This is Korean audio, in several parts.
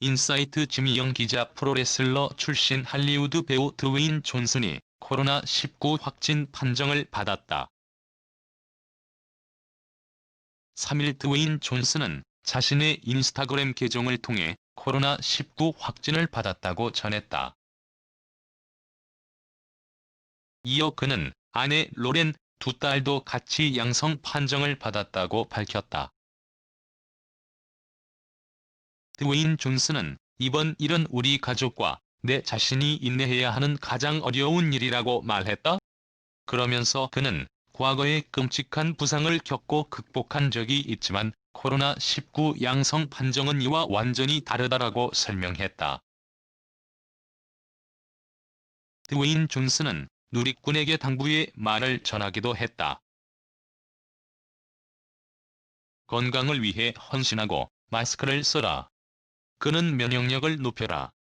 인사이트 지미영 기자 프로레슬러 출신 할리우드 배우 드웨인 존슨이 코로나19 확진 판정을 받았다. 3일 드웨인 존슨은 자신의 인스타그램 계정을 통해 코로나19 확진을 받았다고 전했다. 이어 그는 아내 로렌, 두 딸도 같이 양성 판정을 받았다고 밝혔다. 드웨인 존슨은 이번 일은 우리 가족과 내 자신이 인내해야 하는 가장 어려운 일이라고 말했다. 그러면서 그는 과거에 끔찍한 부상을 겪고 극복한 적이 있지만 코로나19 양성 판정은 이와 완전히 다르다라고 설명했다. 드웨인 존슨은 누리꾼에게 당부의 말을 전하기도 했다. 건강을 위해 헌신하고 마스크를 써라. 그는 면역력을 높여라.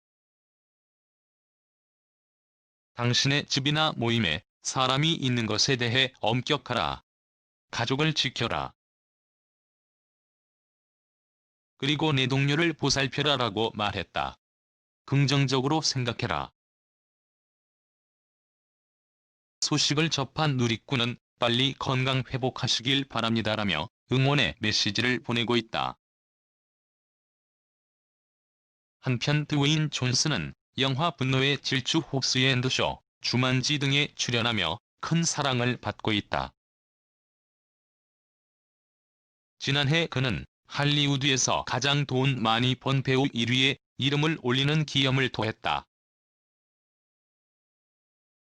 당신의 집이나 모임에 사람이 있는 것에 대해 엄격하라. 가족을 지켜라. 그리고 내 동료를 보살펴라라고 말했다. 긍정적으로 생각해라. 소식을 접한 누리꾼은 빨리 건강 회복하시길 바랍니다라며 응원의 메시지를 보내고 있다. 한편 드웨인 존슨은 영화 분노의 질주 홉스 앤드쇼, 주만지 등에 출연하며 큰 사랑을 받고 있다. 지난해 그는 할리우드에서 가장 돈 많이 번 배우 1위에 이름을 올리는 기염을 토했다.